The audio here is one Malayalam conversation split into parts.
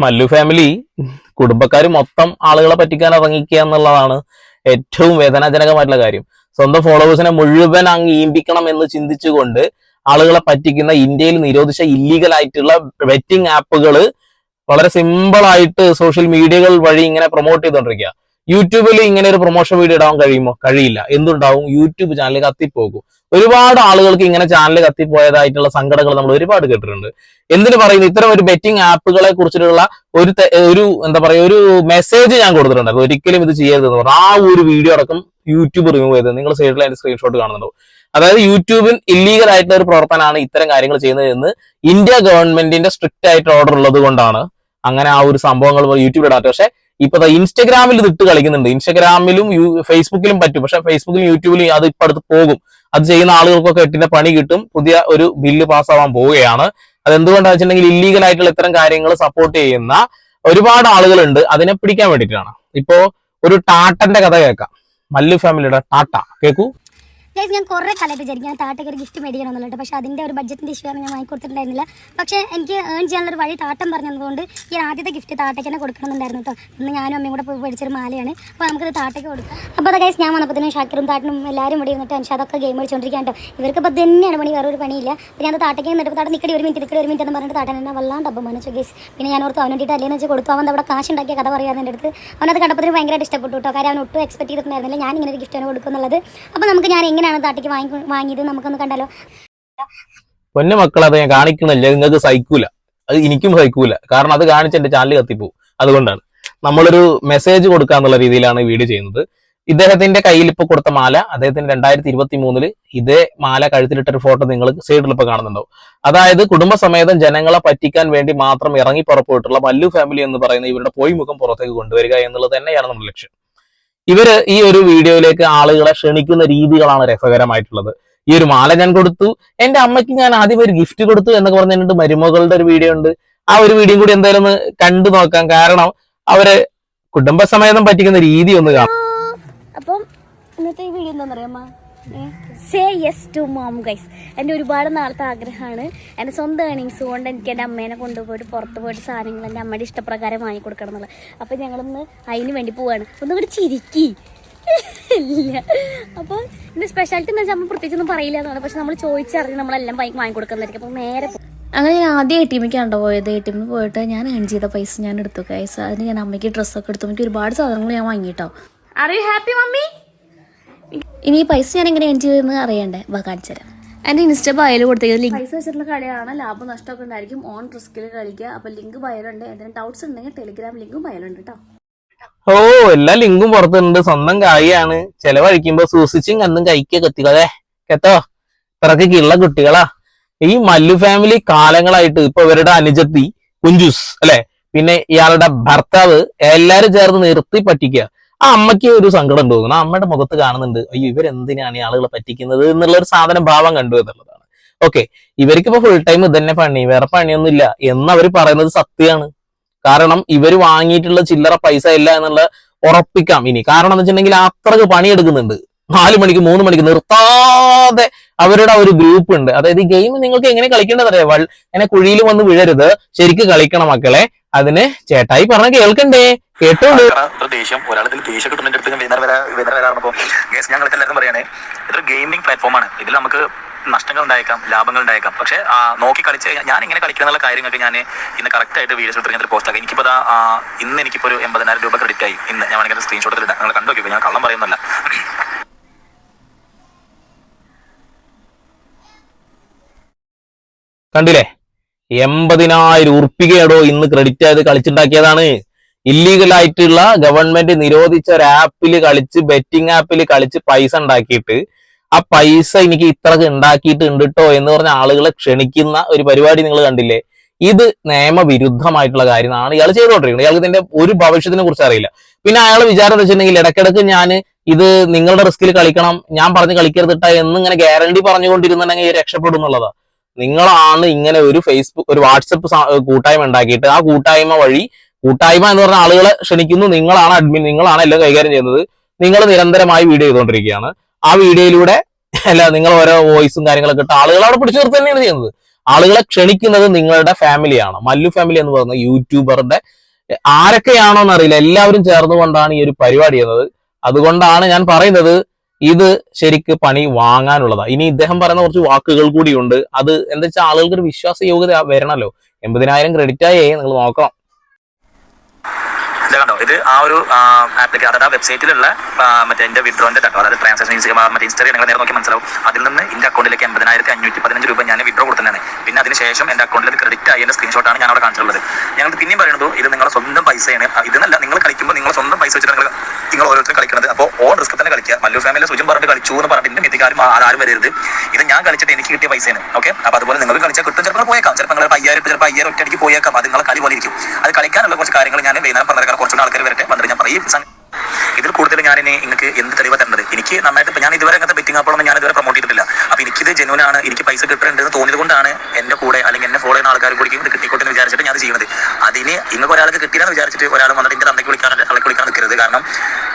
മല്ലു ഫാമിലി കുടുംബക്കാർ മൊത്തം ആളുകളെ പറ്റിക്കാൻ ഇറങ്ങിക്കുക എന്നുള്ളതാണ് ഏറ്റവും വേദനാജനകമായിട്ടുള്ള കാര്യം. സ്വന്തം ഫോളോവേഴ്സിനെ മുഴുവൻ അങ്ങ് ഈമ്പിക്കണം എന്ന് ചിന്തിച്ചുകൊണ്ട് ആളുകളെ പറ്റിക്കുന്ന ഇന്ത്യയിൽ നിരോധിച്ച ഇല്ലീഗൽ ആയിട്ടുള്ള വെറ്റിംഗ് ആപ്പുകൾ വളരെ സിമ്പിൾ ആയിട്ട് സോഷ്യൽ മീഡിയകൾ വഴി ഇങ്ങനെ പ്രൊമോട്ട് ചെയ്തുകൊണ്ടിരിക്കുക യൂട്യൂബിൽ ഇങ്ങനെ ഒരു പ്രൊമോഷൻ വീഡിയോ ഇടാൻ കഴിയുമോ? കഴിയില്ല. എന്തുണ്ടാവും? യൂട്യൂബ് ചാനൽ കത്തിപ്പോകും. ഒരുപാട് ആളുകൾക്ക് ഇങ്ങനെ ചാനൽ കത്തിപ്പോയതായിട്ടുള്ള സങ്കടങ്ങൾ നമ്മൾ ഒരുപാട് കേട്ടിട്ടുണ്ട്. എന്തിനു പറയുന്നു? ഇത്തരം ഒരു ബെറ്റിംഗ് ആപ്പുകളെ കുറിച്ചിട്ടുള്ള ഒരു ഒരു എന്താ പറയുക ഒരു മെസ്സേജ് ഞാൻ കൊടുത്തിട്ടുണ്ട് ഒരിക്കലും ഇത് ചെയ്യരുതെന്ന് പറഞ്ഞു. ആ ഒരു വീഡിയോ അടക്കം യൂട്യൂബ് റിമൂവ് ചെയ്തത്. നിങ്ങൾ സൈഡിൽ അതിന്റെ സ്ക്രീൻഷോട്ട് കാണുന്നുണ്ടോ അതായത് യൂട്യൂബിൽ ഇല്ലീഗൽ ആയിട്ടുള്ള ഒരു പ്രവർത്തനമാണ് ഇത്തരം കാര്യങ്ങൾ ചെയ്യുന്നത് എന്ന് ഇന്ത്യ ഗവൺമെന്റിന്റെ സ്ട്രിക്റ്റ് ആയിട്ട് ഓർഡർ ഉള്ളത് കൊണ്ടാണ്. അങ്ങനെ ആ ഒരു സംഭവങ്ങൾ യൂട്യൂബിൽ ഇടാത്ത പക്ഷെ ഇപ്പൊ ഇൻസ്റ്റഗ്രാമിൽ ഇതിട്ട് കളിക്കുന്നുണ്ട്. ഇൻസ്റ്റഗ്രാമിലും ഫേസ്ബുക്കിലും പറ്റും. പക്ഷെ ഫേസ്ബുക്കിലും യൂട്യൂബിലും അത് ഇപ്പൊ അടുത്ത് പോകും. അത് ചെയ്യുന്ന ആളുകൾക്കൊക്കെ എട്ടിന്റെ പണി കിട്ടും. പുതിയ ഒരു ബില്ല് പാസ്സാവാൻ പോവുകയാണ്. അത് എന്തുകൊണ്ടാണെന്ന് വെച്ചിട്ടുണ്ടെങ്കിൽ ഇല്ലീഗൽ ആയിട്ടുള്ള ഇത്തരം കാര്യങ്ങൾ സപ്പോർട്ട് ചെയ്യുന്ന ഒരുപാട് ആളുകളുണ്ട്. അതിനെ പിടിക്കാൻ വേണ്ടിയിട്ടാണ്. ഇപ്പോ ഒരു ടാട്ടന്റെ കഥ കേൾക്കാം. മല്ലു ഫാമിലിയുടെ ടാട്ട. കേക്കൂ. ഗൈസ് ഞാൻ കുറേ കാലമായിട്ട് വിചാരിക്കും. താട്ടയ്ക്ക് ഒരു ഗിഫ്റ്റ് മേടിക്കണം എന്നുള്ളത് പക്ഷേ അതിന്റെ ഒരു ബഡ്ജറ്റിന്റെ ഇഷ്യൂ ആണ് ഞാൻ വാങ്ങിക്കൊടുത്തിട്ടുണ്ടായിരുന്നില്ല. പക്ഷേ എനിക്ക് ഏൺ ചെയ്യാനുള്ള ഒരു വഴി താട്ടം പറഞ്ഞതുകൊണ്ട് ഈ ആദ്യത്തെ ഗിഫ്റ്റ് താട്ടയ്ക്ക് തന്നെ കൊടുക്കണമെന്നുണ്ടായിരുന്നു കേട്ടോ. ഇന്ന് ഞാനും അമ്മയും കൂടെ പോയി മേടിച്ചൊരു മാലയാണ്. അപ്പോൾ നമുക്കത് താട്ടയ്ക്ക് കൊടുക്കാം. അപ്പോൾ അത് ഞാൻ വന്നപ്പോൾ ഷാക്കിറും താട്ടനും എല്ലാവരും ഇവിടെ ഇരുന്നിട്ട് അതൊക്കെ ഗെയിം കളിച്ചുകൊണ്ടിരിക്കാൻ കേട്ടോ. ഇവർക്ക് ഇപ്പോൾ തന്നെയാണ് പണി വേറെ ഒരു പണിയില്ല. അപ്പോൾ ഞാൻ താട്ടയ്ക്ക് നിന്നിട്ട് താട്ട നിക്കടി ഒരു മിനിറ്റ് നിക്കടി ഒരു മിനിറ്റ് എന്ന് പറഞ്ഞിട്ട് താട്ടൻ എന്നെ വല്ലാണ്ട് അപ്പം മനസ്സു ഗൈസ് പിന്നെ ഞാൻ ഓർത്ത് അവനോട്ടിട്ട് അല്ലേന്ന് വെച്ച് കൊടുത്തു. അവൻ അവിടെ കാശ് ഉണ്ടാക്കിയ കഥ പറയാൻ എന്റെ അടുത്ത്. അവനത് കണ്ടപ്പോൾ ഭയങ്കരമായിട്ട് ഇഷ്ടപ്പെട്ടു കേട്ടോ. കാര്യം അവൻ ഒട്ടും എക്സ്പെക്ട് ചെയ്തിട്ടുണ്ടായിരുന്നില്ല. ഞാൻ ഇങ്ങനെ ഒരു ഗിഫ്റ്റ് അവന് കൊടുക്കുന്നുള്ളത് അപ്പോൾ നമുക്ക് ഞാൻ എങ്ങനെയാണ് തട്ടിക്ക് വാങ്ങി വാങ്ങിയത്. നമുക്കൊന്ന് കണ്ടാലോ? പൊന്നു മക്കൾ അത് ഞാൻ കാണിക്കുന്നില്ല നിങ്ങൾക്ക് സഹിക്കൂല. അത് എനിക്കും സഹിക്കൂല. കാരണം അത് കാണിച്ച് എന്റെ ചാനൽ കത്തിപ്പോവും. അതുകൊണ്ടാണ്. നമ്മളൊരു മെസ്സേജ് കൊടുക്കുക എന്നുള്ള രീതിയിലാണ് വീഡിയോ ചെയ്യുന്നത്. ഇദ്ദേഹത്തിന്റെ കയ്യിൽ ഇപ്പൊ കൊടുത്ത മാല അദ്ദേഹത്തിന് രണ്ടായിരത്തി ഇരുപത്തി മൂന്നിൽ ഇതേ മാല കഴുത്തിലിട്ട ഒരു ഫോട്ടോ നിങ്ങൾ സൈഡിൽ ഇപ്പൊ കാണുന്നുണ്ടാവും. അതായത് കുടുംബസമേതം ജനങ്ങളെ പറ്റിക്കാൻ വേണ്ടി മാത്രം ഇറങ്ങി പുറപ്പെട്ടുള്ള മല്ലു ഫാമിലി എന്ന് പറയുന്ന ഇവരുടെ പോയി പൊയ്മുഖം പുറത്തേക്ക് കൊണ്ടുവരിക എന്നുള്ളത് തന്നെയാണ് നമ്മുടെ ലക്ഷ്യം. ഇവർ ഈ ഒരു വീഡിയോയിലേക്ക് ആളുകളെ ക്ഷണിക്കുന്ന രീതികളാണ് രസകരമായിട്ടുള്ളത്. ഈ ഒരു മാല ഞാൻ കൊടുത്തു. എന്റെ അമ്മയ്ക്ക് ഞാൻ ആദ്യം ഒരു ഗിഫ്റ്റ് കൊടുത്തു എന്നൊക്കെ പറഞ്ഞിട്ട് മരുമകളുടെ ഒരു വീഡിയോ ഉണ്ട്. ആ ഒരു വീഡിയോ കൂടി എന്തായാലും ഒന്ന് കണ്ടു നോക്കാം. കാരണം അവർ കുടുംബസമേതം പറ്റിക്കുന്ന രീതി ഒന്ന് കാണാം. അപ്പം ഇന്നത്തെ വീഡിയോ എന്താണെന്ന് അറിയാമോ say yes to mom guys എന്റെ ഒരുപാട് നാളത്തെ ആഗ്രഹമാണ്. എന്റെ സ്വന്തം ഏണിങ്സ് കൊണ്ട് എനിക്ക് എന്റെ അമ്മേനെ കൊണ്ടുപോയിട്ട് പുറത്ത് പോയിട്ട് സാധനങ്ങൾ എന്റെ അമ്മയുടെ ഇഷ്ടപ്രകാരം വാങ്ങിക്കൊടുക്കണം എന്നുള്ളത്. അപ്പം ഞങ്ങളൊന്ന് അതിന് വേണ്ടി പോവാണ്. ഒന്നും കൂടി ചിരിക്കി. ഇല്ല. അപ്പോൾ ഇതിന്റെ സ്പെഷ്യാലിറ്റി എന്ന് വെച്ചാൽ നമ്മൾ പ്രത്യേകിച്ചൊന്നും പറയില്ല എന്നാണ്. പക്ഷെ നമ്മൾ ചോദിച്ചറിഞ്ഞ് നമ്മളെല്ലാം വാങ്ങി വാങ്ങിക്കൊടുക്കുന്നതായിരിക്കും അപ്പം നേരെ അങ്ങനെ ഞാൻ ആദ്യം എ ടി എമ്മിക്കാണ്ടോ പോയത്? എ ടി എമ്മിൽ പോയിട്ട് ഞാൻ ഏൺ ചെയ്ത പൈസ ഞാൻ എടുത്തു കൈസ് അതിന് ഞാൻ അമ്മയ്ക്ക് ഡ്രസ്സൊക്കെ എടുത്തു. എനിക്ക് ഒരുപാട് സാധനങ്ങൾ ഞാൻ വാങ്ങിയിട്ടോ ആർ യു ഹാപ്പി മമ്മി ഇനി ഈ പൈസ ഞാൻ എങ്ങനെ ഏൺ ചെയ്തതെന്ന് അറിയണ്ടേ? വാ കാണിച്ചു തരാം. എന്റെ ഇൻസ്റ്റ ബയോയിൽ കൊടുത്തേ ലിങ്ക് പൈസ വെച്ചിട്ടുള്ള കളിയാണ് ലാഭം നഷ്ടമൊക്കെ ഉണ്ടായിരിക്കും. ഓൺ റിസ്കിൽ കളിക്കുക. അപ്പോൾ ലിങ്ക് ബയലുണ്ട് എന്തെങ്കിലും ഡൗട്ട്സ് ഉണ്ടെങ്കിൽ ടെലിഗ്രാം ലിങ്കും ബയലുണ്ട് കേട്ടോ ഓ എല്ലാ ലിങ്കും പുറത്തുണ്ട്. സ്വന്തം കായാണ്. ചെലവഴിക്കുമ്പോ സൂക്ഷിച്ചും കന്നും കഴിക്കുക കത്തിക്കതേ കേട്ടോ? ഇത്രക്ക് കിള്ള കുട്ടികളാ. ഈ മല്ലു ഫാമിലി കാലങ്ങളായിട്ട് ഇപ്പൊ ഇവരുടെ അനുജത്തി കുഞ്ചുസ് അല്ലെ? പിന്നെ ഇയാളുടെ ഭർത്താവ് എല്ലാരും ചേർന്ന് നിർത്തി പറ്റിക്കുക ആ അമ്മയ്ക്ക് ഒരു സങ്കടം തോന്നുന്നു. ആ അമ്മയുടെ മുഖത്ത് കാണുന്നുണ്ട് അയ്യോ ഇവരെന്തിനാണ് ഈ ആളുകളെ പറ്റിക്കുന്നത്? എന്നുള്ള ഒരു സാധന ഭാവം കണ്ടു എന്നുള്ളതാണ്. ഓക്കെ ഇവർക്ക് ഇപ്പൊ ഫുൾ ടൈം ഇതന്നെ പണി വേറെ പണിയൊന്നുമില്ല എന്ന് അവർ പറയുന്നത് സത്യമാണ്. കാരണം ഇവർ വാങ്ങിയിട്ടുള്ള ചില്ലറ പൈസ ഇല്ല എന്നുള്ള ഉറപ്പിക്കാം ഇനി. കാരണം എന്ന് വെച്ചിട്ടുണ്ടെങ്കിൽ അത്രയ്ക്ക് പണിയെടുക്കുന്നുണ്ട്. നാല് മണിക്ക് മൂന്ന് മണിക്ക് നിർത്താതെ അവരുടെ ഒരു ഗ്രൂപ്പ് ഉണ്ട്. അതായത് ഈ ഗെയിം നിങ്ങൾക്ക് എങ്ങനെ കളിക്കേണ്ടത് അറിയാം? വൾ എന്നെ കുഴിയിൽ വന്ന് വീഴരുത്. ശരിക്ക് കളിക്കണം മക്കളെ. അതിന് ചേട്ടായി പറഞ്ഞ കേൾക്കണ്ടേ? ദേഷ്യം. ദേഷ്യം കിട്ടുന്നതിന്റെ അടുത്ത് ഞാൻ വൈകുന്നേരം വരെ വൈകുന്നേരം വരാറുണ്ടപ്പോൾ ഗേസ് ഞങ്ങൾക്ക് എല്ലാവരും പറയണേ ഇതൊരു ഗെയിമിംഗ് പ്ലാറ്റ്ഫോമാണ് ഇതിൽ നമുക്ക് നഷ്ടങ്ങൾ ഉണ്ടായേക്കാം ലാഭങ്ങൾ ഉണ്ടായേക്കാം. പക്ഷേ നോക്കി കളിച്ച് ഞാൻ ഇങ്ങനെ കളിക്കുക എന്നുള്ള കാര്യങ്ങൾക്ക് ഞാൻ ഇന്ന് കറക്റ്റ് ആയിട്ട് വീഡിയോസ് എടുത്ത് ഞാൻ പോസ്റ്റ് ആക്കി. എനിക്കിപ്പോൾ ഇന്ന് എനിക്കിപ്പോൾ ഒരു എൺപതിനായിരം രൂപ ക്രെഡിറ്റ് ആയി. ഇന്ന് ഞാൻ വേണമെങ്കിൽ സ്ക്രീൻഷോട്ടിൽ ഇടാം. നിങ്ങൾ കണ്ടു നോക്കി ഞാൻ കള്ളം പറയുന്നില്ല കണ്ടില്ലേ? എൺപതിനായിരം ഉറുപ്പികയടോ ഇന്ന് ക്രെഡിറ്റ് ആയത് കളിച്ചുണ്ടാക്കിയതാണ്. ഇല്ലീഗൽ ആയിട്ടുള്ള ഗവൺമെന്റ് നിരോധിച്ച ഒരു ആപ്പിൽ കളിച്ച് ബെറ്റിംഗ് ആപ്പിൽ കളിച്ച് പൈസ ഉണ്ടാക്കിയിട്ട് ആ പൈസ എനിക്ക് ഇത്ര ഉണ്ടാക്കിയിട്ടുണ്ട് കേട്ടോ എന്ന് പറഞ്ഞ ആളുകളെ ക്ഷണിക്കുന്ന ഒരു പരിപാടി നിങ്ങൾ കണ്ടില്ലേ? ഇത് നിയമവിരുദ്ധമായിട്ടുള്ള കാര്യമാണ്. ഇയാൾ ചെയ്തുകൊണ്ടിരിക്കുന്നത് ഇയാൾക്ക് ഇതിന്റെ ഒരു ഭവിഷ്യത്തിനെ കുറിച്ച് അറിയില്ല. പിന്നെ അയാൾ വിചാരം വെച്ചിട്ടുണ്ടെങ്കിൽ ഇടക്കിടക്ക് ഞാൻ ഇത് നിങ്ങളുടെ റിസ്കിൽ കളിക്കണം ഞാൻ പറഞ്ഞ് കളിക്കരുത് ട്ടാ എന്ന് ഇങ്ങനെ ഗ്യാരണ്ടി പറഞ്ഞുകൊണ്ടിരുന്നുണ്ടെങ്കിൽ രക്ഷപ്പെടും എന്നുള്ളതാ. നിങ്ങളാണ് ഇങ്ങനെ ഒരു ഫേസ്ബുക്ക് ഒരു വാട്സപ്പ് കൂട്ടായ്മ ഉണ്ടാക്കിയിട്ട് ആ കൂട്ടായ്മ വഴി കൂട്ടായ്മ എന്ന് പറഞ്ഞ ആളുകളെ ക്ഷണിക്കുന്നു. നിങ്ങളാണ് അഡ്മിൻ നിങ്ങളാണ് എല്ലാം കൈകാര്യം ചെയ്യുന്നത്. നിങ്ങൾ നിരന്തരമായി വീഡിയോ ചെയ്തുകൊണ്ടിരിക്കുകയാണ്. ആ വീഡിയോയിലൂടെ അല്ല നിങ്ങൾ ഓരോ വോയിസും കാര്യങ്ങളൊക്കെ ഇട്ട് ആളുകൾ അവിടെ പിടിച്ചു നിർത്തി തന്നെയാണ് ചെയ്യുന്നത്. ആളുകളെ ക്ഷണിക്കുന്നത് നിങ്ങളുടെ ഫാമിലിയാണ് മല്ലു ഫാമിലി എന്ന് പറയുന്ന യൂട്യൂബറുടെ ആരൊക്കെയാണോ എന്നറിയില്ല. എല്ലാവരും ചേർന്നുകൊണ്ടാണ് ഈ ഒരു പരിപാടി ചെയ്യുന്നത്. അതുകൊണ്ടാണ് ഞാൻ പറയുന്നത് ഇത് ശരിക്ക് പണി വാങ്ങാനുള്ളതാ. ഇനി ഇദ്ദേഹം പറയുന്ന കുറച്ച് വാക്കുകൾ കൂടിയുണ്ട്. അത് എന്താ വെച്ചാൽ ആളുകൾക്ക് ഒരു വിശ്വാസ യോഗ്യത വരണല്ലോ. എൺപതിനായിരം ക്രെഡിറ്റ് ആയേ നിങ്ങൾ നോക്കണം. you ഇത് ആ ഒരു ആപ്ലിക്കേഷൻ അതായത് ആ വെബ്സൈറ്റിലുള്ള മറ്റേ എന്റെ വിഡ്രോന്റെ ഡാറ്റ അതായത് ട്രാൻസാക്ഷൻ യൂസ് മറ്റേ ഇൻസ്റ്ററി നിങ്ങൾ നേരെ നോക്കി മനസ്സിലാവും. അതിൽ നിന്ന് എന്റെ അക്കൗണ്ടിലേക്ക് എൺപതിനായിരത്തി അഞ്ഞൂറ്റി പതിനഞ്ച് രൂപ ഞാൻ വിഡ്രോ കൊടുത്തതാണ്. പിന്നെ അതിനുശേഷം എന്റെ അക്കൗണ്ടിൽ ക്രെഡിറ്റ് ആയി എന്റെ സ്ക്രീൻഷോട്ടാണ് ഞാൻ അവിടെ കാണിച്ചിട്ടുള്ളത്. ഞങ്ങൾ പിന്നെയും പറയുന്നത് ഇത് നിങ്ങളുടെ സ്വന്തം പൈസയാണ്. ഇതെന്നല്ല നിങ്ങൾ കളിക്കുമ്പോൾ നിങ്ങൾ സ്വന്തം പൈസ വെച്ചിട്ട് നിങ്ങൾ നിങ്ങൾ ഓരോരുത്തരും കളിക്കുന്നത് അപ്പോൾ ഓൺ റിസ്ക് തന്നെ കളിക്കുക. മല്ലു ഫാമിലി സുജൻ പറഞ്ഞിട്ട് കളിച്ചു എന്ന് പറഞ്ഞിട്ട് മിത്തിക്കാരും ആരും വരരുത്. ഇത് ഞാൻ കളിച്ചിട്ട് എനിക്ക് കിട്ടിയ പൈസയാണ്. ഓക്കെ അപ്പോൾ അതുപോലെ നിങ്ങൾ കളിച്ചാൽ കിട്ടും. ചിലപ്പോൾ പോയേക്കാം. ചിലപ്പോൾ നിങ്ങൾ അയ്യായിരം ചിലപ്പോൾ അയ്യായിരം ഒറ്റയടിക്ക് പോയേക്കാം. അത് നിങ്ങൾ കളി പോലെ ഇരിക്കും. അത് കളിക്കാനുള്ള കുറച്ച് കാര്യങ്ങൾ ഞാൻ വൈകുന്നേരം പറഞ്ഞേക്കാം കുറച്ചുകൂടെ ആൾക്കാർ വരട്ടെ. വന്നിട്ട് ഞാൻ പറയും ഇതിൽ കൂടുതൽ ഞാൻ ഇനി നിങ്ങൾക്ക് എന്ത് തെളിവ് തരേണ്ടത്? എനിക്ക് നന്നായിട്ട് ഞാൻ ഇതുവരെ അങ്ങനത്തെ ബെറ്റിംഗ് ആപ്പുകളൊന്നും ഞാൻ ഇതുവരെ പ്രൊമോട്ട് ചെയ്തിട്ടില്ല. അപ്പൊ എനിക്കിത് ജെനുവൻ ആണ് എനിക്ക് പൈസ കിട്ടുന്നുണ്ട് എന്ന് തോന്നിയത് കൊണ്ടാണ് എന്റെ കൂടെ അല്ലെങ്കിൽ എന്നെ ഫോളോ ചെയ്യുന്ന ആൾക്കാർ കൂടി കിട്ടിക്കോട്ടെ എന്ന് വിചാരിച്ചിട്ട് ഞാൻ ചെയ്യുന്നത്. അതിന് നിങ്ങൾക്ക് ഒരാൾക്ക് കിട്ടിയെന്ന് വിചാരിച്ചിട്ട് ഒരാൾ വന്നിട്ട് എന്റെ തന്തയ്ക്ക് വിളിക്കാറുണ്ട് തള്ളക്ക് വിളിക്കാൻ നിൽക്കരുത് കാരണം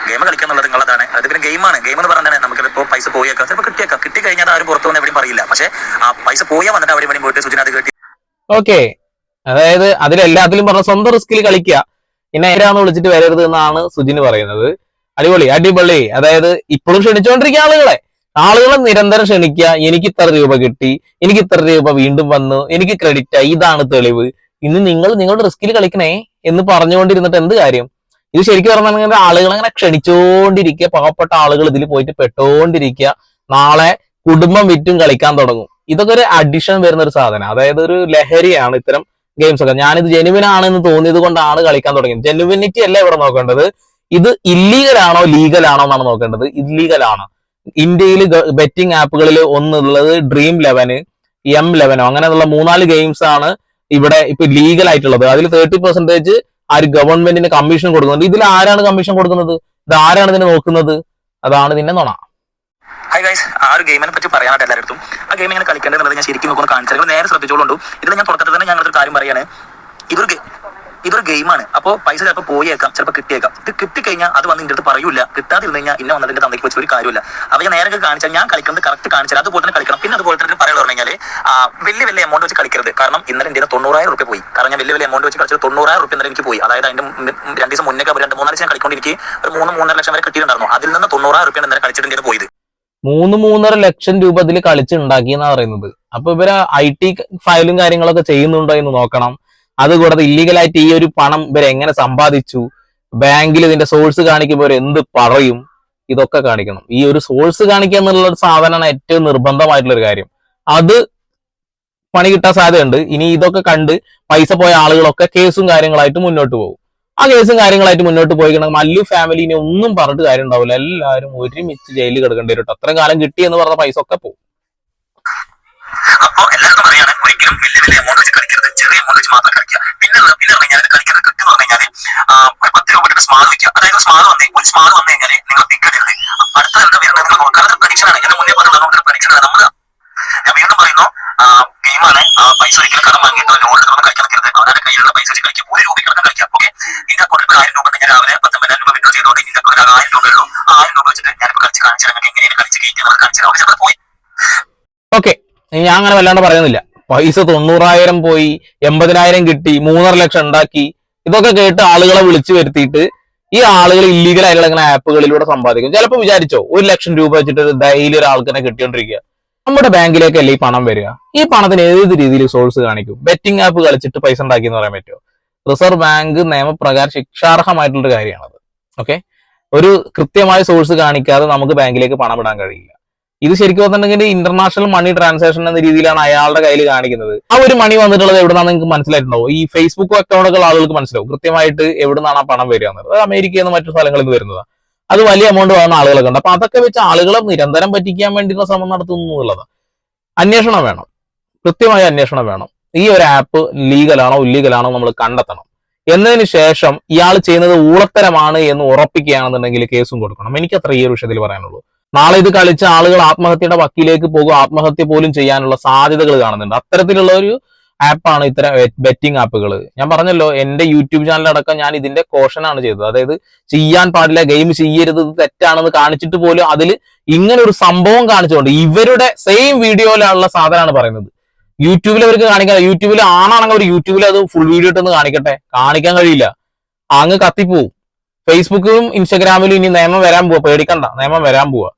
ഗെയിം കളിക്കുക എന്നുള്ളത് നിങ്ങളതാണ് അത് പിന്നെ ഗെയിമാണ് ഗെയിം എന്ന് പറഞ്ഞാൽ നമുക്ക് ഇപ്പോൾ പൈസ പോയേക്കാം. ചിലപ്പോൾ കിട്ടിയേക്കാം. കിട്ടി കഴിഞ്ഞാൽ ആരും പുറത്തു വന്ന് എവിടെയും പറയില്ല. പക്ഷേ ആ പൈസ പോയാൽ വന്നിട്ട് അവിടെ വേണ്ടി പോയിട്ട് സുജന അത് കിട്ടി ഓക്കെ അതായത് അതിലെല്ലാത്തിലും പറഞ്ഞ സ്വന്തം റിസ്കിൽ കളിക്കുക. പിന്നെ ആരാന്ന് വിളിച്ചിട്ട് വരരുത് എന്നാണ് സുജിന് പറയുന്നത്. അടിപൊളി അടിപൊളി. അതായത് ഇപ്പോഴും ക്ഷണിച്ചുകൊണ്ടിരിക്കുക ആളുകളെ. ആളുകളെ നിരന്തരം ക്ഷണിക്കുക എനിക്ക് ഇത്ര രൂപ കിട്ടി എനിക്ക് ഇത്ര രൂപ വീണ്ടും വന്നു എനിക്ക് ക്രെഡിറ്റ് ആയി ഇതാണ് തെളിവ്. ഇന്ന് നിങ്ങൾ നിങ്ങളുടെ റിസ്കിൽ കളിക്കണേ എന്ന് പറഞ്ഞുകൊണ്ടിരുന്നിട്ട് എന്ത് കാര്യം? ഇത് ശരിക്കും പറഞ്ഞാൽ ആളുകൾ അങ്ങനെ ക്ഷണിച്ചുകൊണ്ടിരിക്കുക പാവപ്പെട്ട ആളുകൾ ഇതിൽ പോയിട്ട് പെട്ടോണ്ടിരിക്കുക നാളെ കുടുംബം വിറ്റും കളിക്കാൻ തുടങ്ങും. ഇതൊക്കെ ഒരു അഡിഷൻ വരുന്ന ഒരു സാധനം. അതായത് ഒരു ലഹരിയാണ് ഇത്തരം ഗെയിംസ് ഒക്കെ. ഞാനിത് ജെനുവിൻ ആണെന്ന് തോന്നിയത് കൊണ്ടാണ് കളിക്കാൻ തുടങ്ങിയത്. ജെനുവിനിറ്റി അല്ല ഇവിടെ നോക്കേണ്ടത്? ഇത് ഇല്ലീഗൽ ആണോ ലീഗൽ ആണോ എന്നാണ് നോക്കേണ്ടത്. ഇല്ലീഗൽ ആണ്. ഇന്ത്യയിൽ ബെറ്റിംഗ് ആപ്പുകളിൽ ഒന്നുള്ളത് ഡ്രീം ലെവന് എം ലെവനോ അങ്ങനെയുള്ള മൂന്നാൽ ഗെയിംസ് ആണ് ഇവിടെ ഇപ്പൊ ലീഗൽ ആയിട്ടുള്ളത്. അതിൽ തേർട്ടി പെർസെന്റേജ് ആര് ഗവൺമെന്റിന് കമ്മീഷൻ കൊടുക്കുന്നുണ്ട്. ഇതിൽ ആരാണ് കമ്മീഷൻ കൊടുക്കുന്നത്? ഇത് ആരാണ് ഇതിനെ നോക്കുന്നത്? അതാണ് ഇതിന്റെ നുണ. ഹൈ ഗൈസ് ആ ഒരു ഗെയിമിനെ പറ്റി പറയാനായിട്ട് എല്ലായിടത്തും ആ ഗെയിം എങ്ങനെ കളിക്കേണ്ടത് ഞാൻ ശരിക്കും നോക്കുന്ന കാണിച്ചു നിങ്ങൾ നേരെ ശ്രദ്ധിച്ചോളൂ ഇതിൽ ഞാൻ തുടക്കത്തിൽ തന്നെ ഞങ്ങളൊരു കാര്യം പറയാണ്. ഇതൊരു ഇതൊരു ഗെയിമാണ് അപ്പോൾ പൈസ ചിലപ്പോൾ പോയേക്കാം ചിലപ്പോൾ കിട്ടിയേക്കാം. ഇത് കിട്ടിക്കഴിഞ്ഞാൽ അത് വന്ന് എന്റെ അടുത്ത് പറയൂല. കിട്ടാതിരുന്ന് കഴിഞ്ഞാൽ ഇന്ന വന്നതിന്റെ തന്തയ്ക്ക് വെച്ച് ഒരു കാര്യമില്ല അപ്പൊ ഞാൻ നേരെ കാണിച്ചാൽ ഞാൻ കളിക്കുന്നത് കറക്റ്റ് കാണിച്ചാൽ അതുപോലെ തന്നെ കളിക്കണം. പിന്നെ അതുപോലെ തന്നെ പറയുന്നത് പറഞ്ഞു കഴിഞ്ഞാൽ വലിയ വലിയ എമൗണ്ട് വെച്ച് കളിക്കരുത്. കാരണം ഇന്നലെ എന്റെ തൊണ്ണൂറായിരം റുപ്യ പോയി. കാരണം ഞാൻ വലിയ വലിയ എമൗണ്ട് വെച്ച് കളിച്ചത് തൊണ്ണൂറായിരം റുപ്യ ഇന്നലെ എനിക്ക് പോയി. അതായത് മുമ്പ് രണ്ട് ദിവസം മുന്നേ രണ്ട് മൂന്നാൽ ഞാൻ കളിക്കൊണ്ട് എനിക്ക് ഒരു മൂന്ന് മൂന്നര ലക്ഷം വരെ കിട്ടിയിട്ടുണ്ടായിരുന്നു. അതിൽ നിന്ന് തൊണ്ണൂറായിരം റുപ്യ ഇന്നലെ കളിച്ചിട്ട് ഇന്ത്യയിൽ പോയത്. മൂന്ന് മൂന്നര ലക്ഷം രൂപ ഇതിൽ കളിച്ചുണ്ടാക്കി എന്നാ പറയുന്നത്. അപ്പൊ ഇവർ ഐ ടി ഫയലും കാര്യങ്ങളൊക്കെ ചെയ്യുന്നുണ്ടോ എന്ന് നോക്കണം. അതുകൂടാതെ ഇല്ലീഗലായിട്ട് ഈ ഒരു പണം ഇവർ എങ്ങനെ സമ്പാദിച്ചു? ബാങ്കിൽ ഇതിന്റെ സോഴ്സ് കാണിക്കുമ്പോൾ എന്ത് പറയും? ഇതൊക്കെ കാണിക്കണം. ഈ ഒരു സോഴ്സ് കാണിക്കുക എന്നുള്ള ഒരു സാധനമാണ് ഏറ്റവും നിർബന്ധമായിട്ടുള്ള ഒരു കാര്യം. അത് പണി കിട്ടാൻ സാധ്യതയുണ്ട്. ഇനി ഇതൊക്കെ കണ്ട് പൈസ പോയ ആളുകളൊക്കെ കേസും കാര്യങ്ങളായിട്ട് മുന്നോട്ട് പോകും. ആ കേസും കാര്യങ്ങളായിട്ട് മുന്നോട്ട് പോയി കഴിഞ്ഞാൽ മല്ലു ഫാമിലിനെ ഒന്നും പറഞ്ഞിട്ട് കാര്യം ഉണ്ടാവില്ല എല്ലാവരും ഒരുമിച്ച് ജയിലിൽ കിടക്കേണ്ടി വരും. അത്രയും കാലം കിട്ടി എന്ന് പറഞ്ഞ പൈസ ഒക്കെ പോകും വെച്ച് മാത്രം കളിക്കുക. ഓക്കെ ഞാൻ അങ്ങനെ വല്ലാണ്ട് പറയുന്നില്ല. പൈസ തൊണ്ണൂറായിരം പോയി എൺപതിനായിരം കിട്ടി മൂന്നര ലക്ഷം ഉണ്ടാക്കി. ഇതൊക്കെ കേട്ട് ആളുകളെ വിളിച്ചു വരുത്തിയിട്ട് ഈ ആളുകൾ ഇല്ലീഗൽ ആയിട്ടുള്ള ഇങ്ങനെ ആപ്പുകളിലൂടെ സമ്പാദിക്കും. ചിലപ്പോൾ വിചാരിച്ചോ ഒരു ലക്ഷം രൂപ വെച്ചിട്ട് ഡെയിലി ഒരാൾക്ക് തന്നെ കിട്ടിക്കൊണ്ടിരിക്കുക. നമ്മുടെ ബാങ്കിലേക്കല്ലേ ഈ പണം വരിക? ഈ പണത്തിന് ഏത് രീതിയിൽ സോഴ്സ് കാണിക്കും? ബെറ്റിംഗ് ആപ്പ് കളിച്ചിട്ട് പൈസ ഉണ്ടാക്കി എന്ന് പറയാൻ പറ്റുമോ? റിസർവ് ബാങ്ക് നിയമപ്രകാരം ശിക്ഷാർഹമായിട്ടുള്ള കാര്യമാണത്. ഓക്കെ? ഒരു കൃത്യമായ സോഴ്സ് കാണിക്കാതെ നമുക്ക് ബാങ്കിലേക്ക് പണം ഇടാൻ കഴിയില്ല. ഇത് ശരിക്കും പറഞ്ഞിട്ടുണ്ടെങ്കിൽ ഇന്റർനാഷണൽ മണി ട്രാൻസാക്ഷൻ എന്ന രീതിയിലാണ് അയാളുടെ കയ്യിൽ കാണിക്കുന്നത്. ആ ഒരു മണി വന്നിട്ടുള്ളത് എവിടുന്നാന്ന് നിങ്ങൾക്ക് മനസ്സിലായിട്ടുണ്ടാവും. ഈ ഫേസ്ബുക്ക് അക്കൗണ്ടുകൾ ആളുകൾക്ക് മനസ്സിലാവും. കൃത്യമായിട്ട് എവിടുന്നാണ് ആ പണം വരിക എന്നുള്ളത്. അത് അമേരിക്കയിൽ നിന്ന് മറ്റു സ്ഥലങ്ങളിൽ നിന്ന് വരുന്നത്. അത് വലിയ എമൗണ്ട് വാങ്ങുന്ന ആളുകളൊക്കെ ഉണ്ട്. അപ്പൊ അതൊക്കെ വെച്ച് ആളുകളെ നിരന്തരം പറ്റിക്കാൻ വേണ്ടിയിട്ടുള്ള ശ്രമം നടത്തുന്നു എന്നുള്ളത്. അന്വേഷണം വേണം. കൃത്യമായ അന്വേഷണം വേണം. ഈ ഒരു ആപ്പ് ലീഗലാണോ ഇല്ലീഗലാണോ നമ്മൾ കണ്ടെത്തണം. എന്നതിന് ശേഷം ഇയാൾ ചെയ്യുന്നത് ഊളത്തരമാണ് എന്ന് ഉറപ്പിക്കുകയാണെന്നുണ്ടെങ്കിൽ കേസും കൊടുക്കണം. എനിക്ക് അത്ര ഈ ഒരു വിഷയത്തിൽ പറയാനുള്ളൂ. നാളെ ഇത് കളിച്ച ആളുകൾ ആത്മഹത്യയുടെ വക്കിലേക്ക് പോകും. ആത്മഹത്യ പോലും ചെയ്യാനുള്ള സാധ്യതകൾ കാണുന്നുണ്ട്. അത്തരത്തിലുള്ള ഒരു ആപ്പാണ് ഇത്തരം ബെറ്റിംഗ് ആപ്പുകൾ ഞാൻ പറഞ്ഞല്ലോ എന്റെ യൂട്യൂബ് ചാനലടക്കം ഞാൻ ഇതിന്റെ കോഷനാണ് ചെയ്തത്. അതായത് ചെയ്യാൻ പാടില്ല ഗെയിം ചെയ്യരുത് ഇത് തെറ്റാണെന്ന് കാണിച്ചിട്ട് പോലും അതിൽ ഇങ്ങനെ ഒരു സംഭവം കാണിച്ചുകൊണ്ട് ഇവരുടെ സെയിം വീഡിയോയിലുള്ള സാധനമാണ് പറയുന്നത്. യൂട്യൂബിൽ അവർക്ക് കാണിക്കാൻ യൂട്യൂബിൽ ആണാണെങ്കിൽ അവർ യൂട്യൂബിൽ അത് ഫുൾ വീഡിയോ ഇട്ടൊന്ന് കാണിക്കട്ടെ. കാണിക്കാൻ കഴിയില്ല. അങ്ങ് കത്തിപ്പോവും. ഫേസ്ബുക്കിലും ഇൻസ്റ്റാഗ്രാമിലും ഇനി നിയമം വരാൻ പോവാ. പേടിക്കണ്ട. നിയമം വരാൻ പോവാ.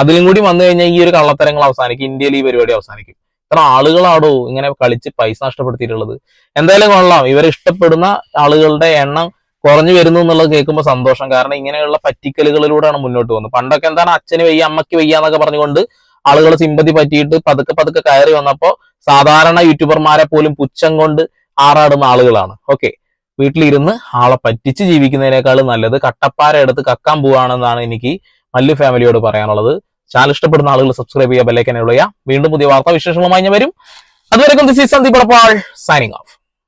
അതിലും കൂടി വന്നു കഴിഞ്ഞാൽ ഈ ഒരു കള്ളത്തരങ്ങൾ അവസാനിക്കും. ഇന്ത്യയിൽ ഈ പരിപാടി അവസാനിക്കും. ഇത്ര ആളുകളാടോ ഇങ്ങനെ കളിച്ച് പൈസ നഷ്ടപ്പെടുത്തിയിട്ടുള്ളത്? എന്തായാലും കൊള്ളാം. ഇവർ ഇഷ്ടപ്പെടുന്ന ആളുകളുടെ എണ്ണം കുറഞ്ഞു വരുന്നു എന്നുള്ളത് കേൾക്കുമ്പോൾ സന്തോഷം. കാരണം ഇങ്ങനെയുള്ള പറ്റിക്കലുകളിലൂടെയാണ് മുന്നോട്ട് പോകുന്നത്. പണ്ടൊക്കെ എന്താണ് അച്ഛന് വയ്യ അമ്മയ്ക്ക് വയ്യ എന്നൊക്കെ പറഞ്ഞുകൊണ്ട് ആളുകൾ സിമ്പതി പറ്റിയിട്ട് പതുക്കെ പതുക്കെ കയറി വന്നപ്പോൾ സാധാരണ യൂട്യൂബർമാരെ പോലും പുച്ഛം കൊണ്ട് ആറാടുന്ന ആളുകളാണ്. ഓക്കെ. വീട്ടിലിരുന്ന് ആളെ പറ്റിച്ച് ജീവിക്കുന്നതിനേക്കാൾ നല്ലത് കട്ടപ്പാര എടുത്ത് കക്കാൻ പോവാണെന്നാണ് എനിക്ക് മല്ലു ഫാമിലിയോട് പറയാനുള്ളത്. ചാനൽ ഇഷ്ടപ്പെടുന്ന ആളുകൾ സബ്സ്ക്രൈബ് ചെയ്യുക ബെല്ലൈക്കനെ വിളിക്കുക വീണ്ടും പുതിയ വാർത്താ വിശേഷങ്ങളുമായി ഞാൻ വരും. അതുവരെ സൈനിങ് ഓഫ്